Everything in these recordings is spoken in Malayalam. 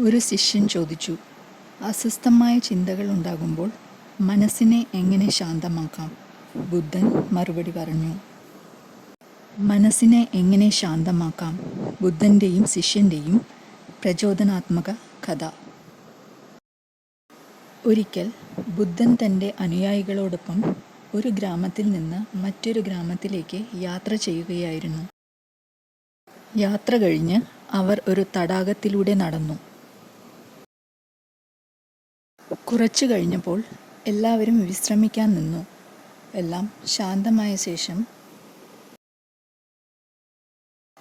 ഒരു ശിഷ്യൻ ചോദിച്ചു അസ്വസ്ഥമായ ചിന്തകൾ ഉണ്ടാകുമ്പോൾ മനസ്സിനെ എങ്ങനെ ശാന്തമാക്കാം? ബുദ്ധൻ മറുപടി പറഞ്ഞു മനസ്സിനെ എങ്ങനെ ശാന്തമാക്കാം? ബുദ്ധന്റെയും ശിഷ്യന്റെയും പ്രചോദനാത്മക കഥ. ഒരിക്കൽ ബുദ്ധൻ തന്റെ അനുയായികളോടൊപ്പം ഒരു ഗ്രാമത്തിൽ നിന്ന് മറ്റൊരു ഗ്രാമത്തിലേക്ക് യാത്ര ചെയ്യുകയായിരുന്നു. യാത്ര കഴിഞ്ഞ് അവർ ഒരു തടാകത്തിലൂടെ നടന്നു. കുറച്ചു കഴിഞ്ഞപ്പോൾ എല്ലാവരും വിശ്രമിക്കാൻ നിന്നു. എല്ലാം ശാന്തമായ ശേഷം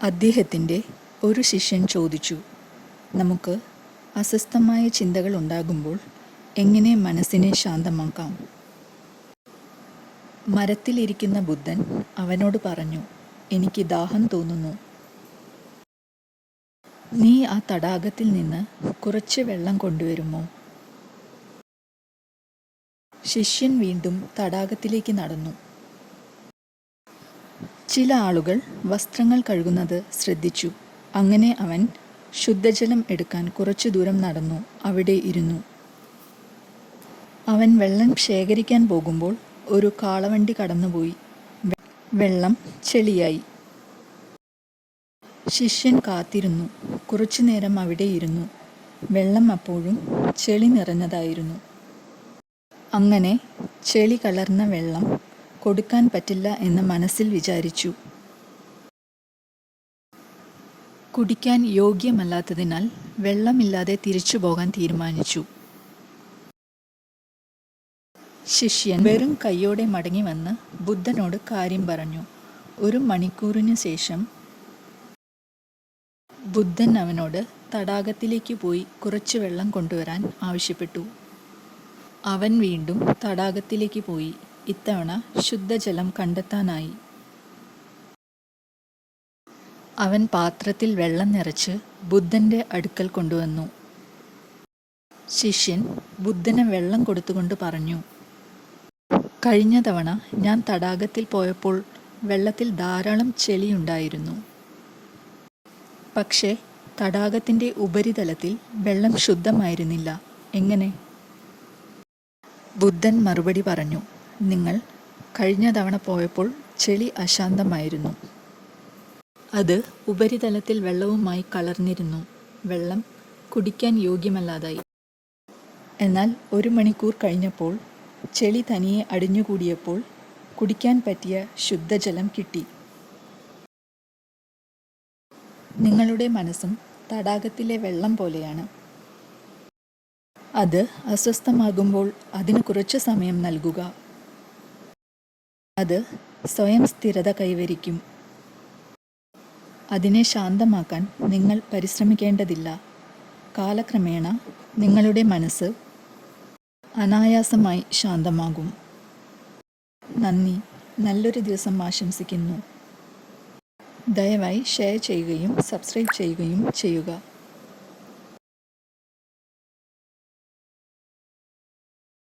അദ്ദേഹത്തിന്റെ ഒരു ശിഷ്യൻ ചോദിച്ചു നമുക്ക് അസ്വസ്ഥമായ ചിന്തകൾ ഉണ്ടാകുമ്പോൾ എങ്ങനെ മനസ്സിനെ ശാന്തമാക്കാം? മരത്തിലിരിക്കുന്ന ബുദ്ധൻ അവനോട് പറഞ്ഞു എനിക്ക് ദാഹം തോന്നുന്നു. നീ ആ തടാകത്തിൽ നിന്ന് കുറച്ച് വെള്ളം കൊണ്ടുവരുമോ? ശിഷ്യൻ വീണ്ടും തടാകത്തിലേക്ക് നടന്നു. ചില ആളുകൾ വസ്ത്രങ്ങൾ കഴുകുന്നത് ശ്രദ്ധിച്ചു. അങ്ങനെ അവൻ ശുദ്ധജലം എടുക്കാൻ കുറച്ചു ദൂരം നടന്നു അവിടെ ഇരുന്നു. അവൻ വെള്ളം ശേഖരിക്കാൻ പോകുമ്പോൾ ഒരു കാളവണ്ടി കടന്നുപോയി. വെള്ളം ചെളിയായി. ശിഷ്യൻ കാത്തിരുന്നു. കുറച്ചു നേരം അവിടെ ഇരുന്നു. വെള്ളം അപ്പോഴും ചെളി നിറഞ്ഞതായിരുന്നു. അങ്ങനെ ചെളി കലർന്ന വെള്ളം കൊടുക്കാൻ പറ്റില്ല എന്ന് മനസ്സിൽ വിചാരിച്ചു. കുടിക്കാൻ യോഗ്യമല്ലാത്തതിനാൽ വെള്ളമില്ലാതെ തിരിച്ചു പോകാൻ തീരുമാനിച്ചു. ശിഷ്യൻ വെറും കൈയോടെ മടങ്ങി വന്ന് ബുദ്ധനോട് കാര്യം പറഞ്ഞു. ഒരു മണിക്കൂറിന് ശേഷം ബുദ്ധൻ അവനോട് തടാകത്തിലേക്ക് പോയി കുറച്ച് വെള്ളം കൊണ്ടുവരാൻ ആവശ്യപ്പെട്ടു. അവൻ വീണ്ടും തടാകത്തിലേക്ക് പോയി. ഇത്തവണ ശുദ്ധജലം കണ്ടെത്താനായി. അവൻ പാത്രത്തിൽ വെള്ളം നിറച്ച് ബുദ്ധന്റെ അടുക്കൽ കൊണ്ടുവന്നു. ശിഷ്യൻ ബുദ്ധന് വെള്ളം കൊടുത്തുകൊണ്ട് പറഞ്ഞു കഴിഞ്ഞ തവണ ഞാൻ തടാകത്തിൽ പോയപ്പോൾ വെള്ളത്തിൽ ധാരാളം ചെളിയുണ്ടായിരുന്നു. പക്ഷേ തടാകത്തിന്റെ ഉപരിതലത്തിൽ വെള്ളം ശുദ്ധമായിരുന്നില്ല. എങ്ങനെ? ബുദ്ധൻ മറുപടി പറഞ്ഞു നിങ്ങൾ കഴിഞ്ഞ തവണ പോയപ്പോൾ ചെളി അശാന്തമായിരുന്നു. അത് ഉപരിതലത്തിൽ വെള്ളവുമായി കലർന്നിരുന്നു. വെള്ളം കുടിക്കാൻ യോഗ്യമല്ലാതായി. എന്നാൽ ഒരു മണിക്കൂർ കഴിഞ്ഞപ്പോൾ ചെളി തനിയെ അടിഞ്ഞുകൂടിയപ്പോൾ കുടിക്കാൻ പറ്റിയ ശുദ്ധജലം കിട്ടി. നിങ്ങളുടെ മനസ്സും തടാകത്തിലെ വെള്ളം പോലെയാണ്. അത് അസ്വസ്ഥമാകുമ്പോൾ അതിന് കുറച്ച് സമയം നൽകുക. അത് സ്വയം സ്ഥിരത കൈവരിക്കും. അതിനെ ശാന്തമാക്കാൻ നിങ്ങൾ പരിശ്രമിക്കേണ്ടതില്ല. കാലക്രമേണ നിങ്ങളുടെ മനസ്സ് അനായാസമായി ശാന്തമാകും. നന്ദി. നല്ലൊരു ദിവസം ആശംസിക്കുന്നു. ദയവായി ഷെയർ ചെയ്യുകയും സബ്സ്ക്രൈബ് ചെയ്യുകയും ചെയ്യുക.